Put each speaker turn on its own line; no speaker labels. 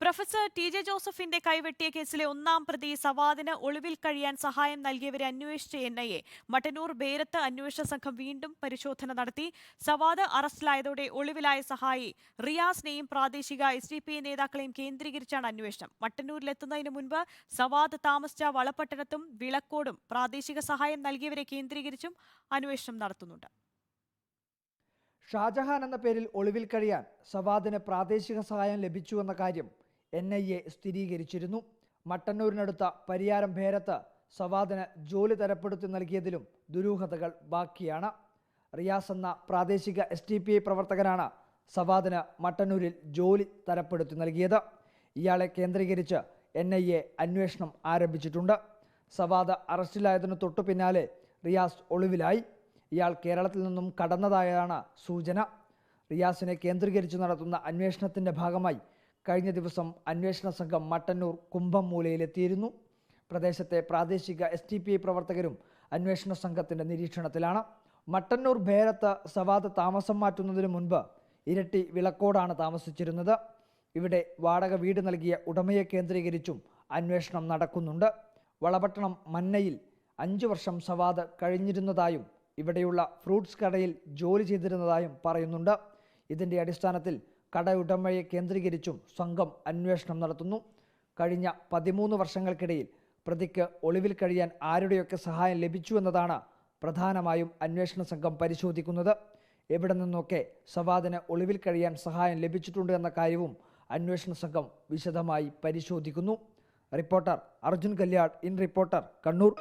Professor T J ജോസഫിന്റെ കൈവെട്ടിയ കേസിലെ ഒന്നാം പ്രതി സവാദിന് ഒളിവിൽ കഴിയാൻ സഹായം നൽകിയവരെ അന്വേഷിച്ച എൻ ഐ എ. മട്ടന്നൂർ ബേരത്ത് അന്വേഷണ സംഘം വീണ്ടും പരിശോധന നടത്തി. സവാദ് അറസ്റ്റിലായതോടെ ഒളിവിലായ സഹായി റിയാസിനെയും പ്രാദേശിക എസ് ഡി പി നേതാക്കളെയും കേന്ദ്രീകരിച്ചാണ് അന്വേഷണം. മട്ടന്നൂരിലെത്തുന്നതിന് മുൻപ് സവാദ് താമസിച്ച വളപട്ടണത്തും വിളക്കോടും പ്രാദേശിക സഹായം നൽകിയവരെ കേന്ദ്രീകരിച്ചും അന്വേഷണം നടത്തുന്നുണ്ട്.
ഷാജഹാൻ എന്ന പേരിൽ ഒളിവിൽ കഴിയാൻ സവാദിന് പ്രാദേശിക സഹായം ലഭിച്ചു എന്ന കാര്യം എൻ ഐ എ സ്ഥിരീകരിച്ചിരുന്നു. മട്ടന്നൂരിനടുത്ത പരിയാരം ഭേരത്ത് സവാദിന് ജോലി തരപ്പെടുത്തി നൽകിയതിലും ദുരൂഹതകൾ ബാക്കിയാണ്. റിയാസ് എന്ന പ്രാദേശിക എസ് ടി പി ഐ പ്രവർത്തകനാണ് സവാദിന് മട്ടന്നൂരിൽ ജോലി തരപ്പെടുത്തി നൽകിയത്. ഇയാളെ കേന്ദ്രീകരിച്ച് എൻ ഐ എ അന്വേഷണം ആരംഭിച്ചിട്ടുണ്ട്. സവാദ് അറസ്റ്റിലായതിനു തൊട്ടു പിന്നാലെ റിയാസ് ഒളിവിലായി. ഇയാൾ കേരളത്തിൽ നിന്നും കടന്നതായാണ് സൂചന. റിയാസിനെ കേന്ദ്രീകരിച്ച് നടത്തുന്ന അന്വേഷണത്തിന്റെ ഭാഗമായി കഴിഞ്ഞ ദിവസം അന്വേഷണ സംഘം മട്ടന്നൂർ കുംഭംമൂലയിലെത്തിയിരുന്നു. പ്രദേശത്തെ പ്രാദേശിക എസ് ടി പി ഐ പ്രവർത്തകരും അന്വേഷണ സംഘത്തിന്റെ നിരീക്ഷണത്തിലാണ്. മട്ടന്നൂർ ഭേരത്ത് സവാദ് താമസം മാറ്റുന്നതിന് മുൻപ് ഇരട്ടി വിളക്കോടാണ് താമസിച്ചിരുന്നത്. ഇവിടെ വാടക വീട് നൽകിയ ഉടമയെ കേന്ദ്രീകരിച്ചും അന്വേഷണം നടക്കുന്നുണ്ട്. വളപട്ടണം മന്നയിൽ അഞ്ചു വർഷം സവാദ് കഴിഞ്ഞിരുന്നതായും ഇവിടെയുള്ള ഫ്രൂട്ട്സ് കടയിൽ ജോലി ചെയ്തിരുന്നതായും പറയുന്നുണ്ട്. ഇതിന്റെ അടിസ്ഥാനത്തിൽ കടയുടമയെ കേന്ദ്രീകരിച്ചും സംഘം അന്വേഷണം നടത്തുന്നു. കഴിഞ്ഞ പതിമൂന്ന് വർഷങ്ങൾക്കിടയിൽ പ്രതിക്ക് ഒളിവിൽ കഴിയാൻ ആരുടെയൊക്കെ സഹായം ലഭിച്ചു എന്നതാണ് പ്രധാനമായും അന്വേഷണ സംഘം പരിശോധിക്കുന്നത്. എവിടെ നിന്നൊക്കെ സവാദിന് ഒളിവിൽ കഴിയാൻ സഹായം ലഭിച്ചിട്ടുണ്ട് എന്ന കാര്യവും അന്വേഷണ സംഘം വിശദമായി പരിശോധിക്കുന്നു. Reporter Arjun Kalyad in reporter Kannur.